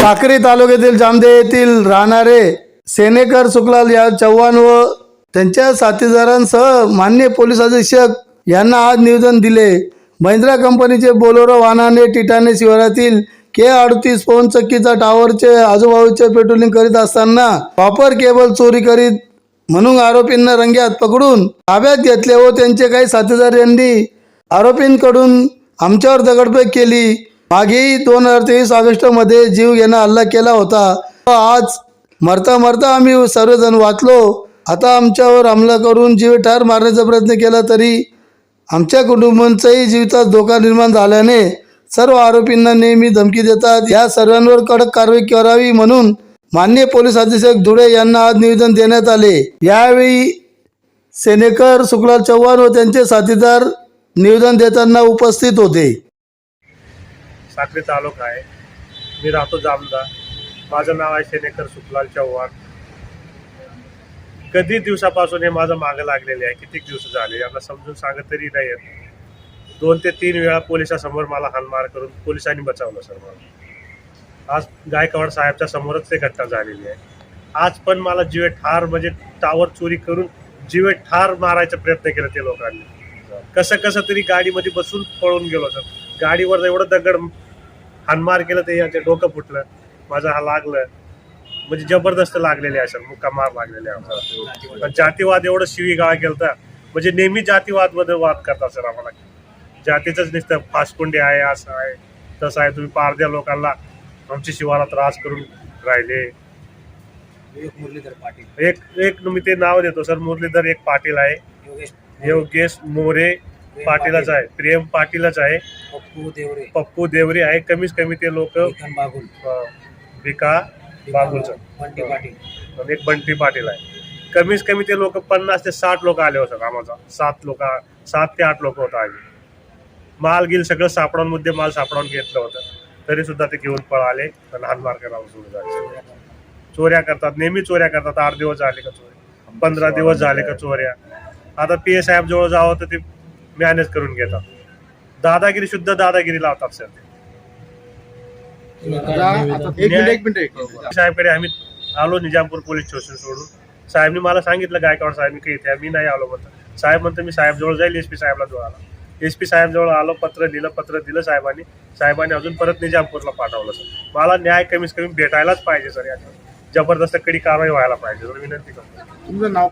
साक्री तालुक्यातील जामदे येथील राहणारे सेनेकर सुकलाल या चव्हाण व त्यांच्या साथीदारांसह मान्य पोलीस अधीक्षक यांना आज निवेदन दिले. महिंद्रा कंपनीचे बोलोरो वाहनाने टिटाने शिवारातील के अडतीस पवन चक्कीचा टावरचे आजूबाजूचे पेट्रोलिंग करीत असताना कॉपर केबल चोरी करीत म्हणून आरोपींना रंग्यात पकडून ताब्यात घेतले व त्यांचे काही साथीदार यांनी आरोपींकडून आमच्यावर दगडफेक केली. मागेही दोन हजार तेवीस ऑगस्टमध्ये जीव घेणं हल्ला केला होता. व आज मरता मरता आम्ही सर्वजण वाचलो. आता आमच्यावर हमला करून जीव ठार मारण्याचा प्रयत्न केला तरी आमच्या कुटुंबांचाही जीवितात धोका निर्माण झाल्याने सर्व आरोपींना नेहमी धमकी देतात. या सर्वांवर कडक कारवाई करावी म्हणून मान्य पोलीस अधीक्षक धुळे यांना आज निवेदन देण्यात आले. यावेळी सेनेकर शुक्लाल चव्हाण व त्यांचे साथीदार निवेदन देताना उपस्थित होते. साक्री तालुका आहे. मी राहतो जामदा. माझं नाव आहे सेनेकर सुखलाल चव्हाण. कधी दिवसापासून हे माझं मागं लागलेले आहे? कितीक दिवस झाले? यांना समजून सांगत तरी नाही येत दोन ते तीन वेळा पोलिसासमोर मला हानमार करून पोलिसांनी बचावलं सर मला. आज गायकवाड साहेबच्या समोरच ते घटना झालेली आहे. आज पण मला जीवे ठार म्हणजे टावर चोरी करून जीवे ठार मारायचा प्रयत्न केला ते लोकांनी. कसं कसं तरी गाडीमध्ये बसून पळून गेलो सर. गाडीवर एवढं दगड हानमार केलं ते याचे डोकं फुटलं. माझं हा लागलं. म्हणजे जबरदस्त लागलेले आहे सर मुक्का मार लागलेले आमचा जातीवाद एवढं शिवीगाळ केलं म्हणजे नेहमी जातीवादमध्ये वाद करता सर आम्हाला. जातीचंच नुसतं फासकुंडी आहे असं आहे तसं आहे. तुम्ही पारद्या लोकांना आमची शिवाला त्रास करून राहिले. मुरलीधर पाटील. एक एक मी ते नाव देतो सर. मुरलीधर एक पाटील आहे. योगेश योगेश मोरे पाटीलच आहे. प्रेम पाटीलच आहे. पप्पू देवरे. पप्पू देवरे आहे. कमीत कमी ते लोक बागुल. विका बागुलचं. बंटी पाटील. एक बंटी पाटील आहे. कमीत कमी ते लोक पन्नास ते साठ लोक आले होते कामाचा. सात लोक सात ते आठ लोक होता आम्ही माल गिल सगळं सापडून मुद्दे माल सापडून घेतलं होतं. तरी सुद्धा ते घेऊन पळाले आणि हातमार करावं सुरू झाले चोऱ्या करतात. नेहमी चोऱ्या करतात. आठ दिवस झाले का चोऱ्या? पंधरा दिवस झाले का चोऱ्या? आता पी ए साहेब जवळ जावं तर ते मॅनेज करून घेतात. दादागिरी शुद्ध दादागिरी लावतात सर. ते एक मिनिट एक मिनिट. साहेबकडे आम्ही आलो निजामपूर पोलीस स्टेशन सोडून. साहेबने मला सांगितलं गायकवाड साहेब मी काही इथे. मी नाही आलो म्हणतो साहेब म्हणतो मी साहेब जवळ जाईल एस पी साहेबला जवळ आला. एस पी साहेब जवळ आलो पत्र दिलं पत्र दिलं साहेबांनी. साहेबांनी अजून परत निजामपूरला पाठवलं सर. मला न्याय कमीत कमी भेटायलाच पाहिजे सर याच्यावर. जबरदस्त कडी कारवाई व्हायला पाहिजे सर. विनंती करतो. तुमचं नाव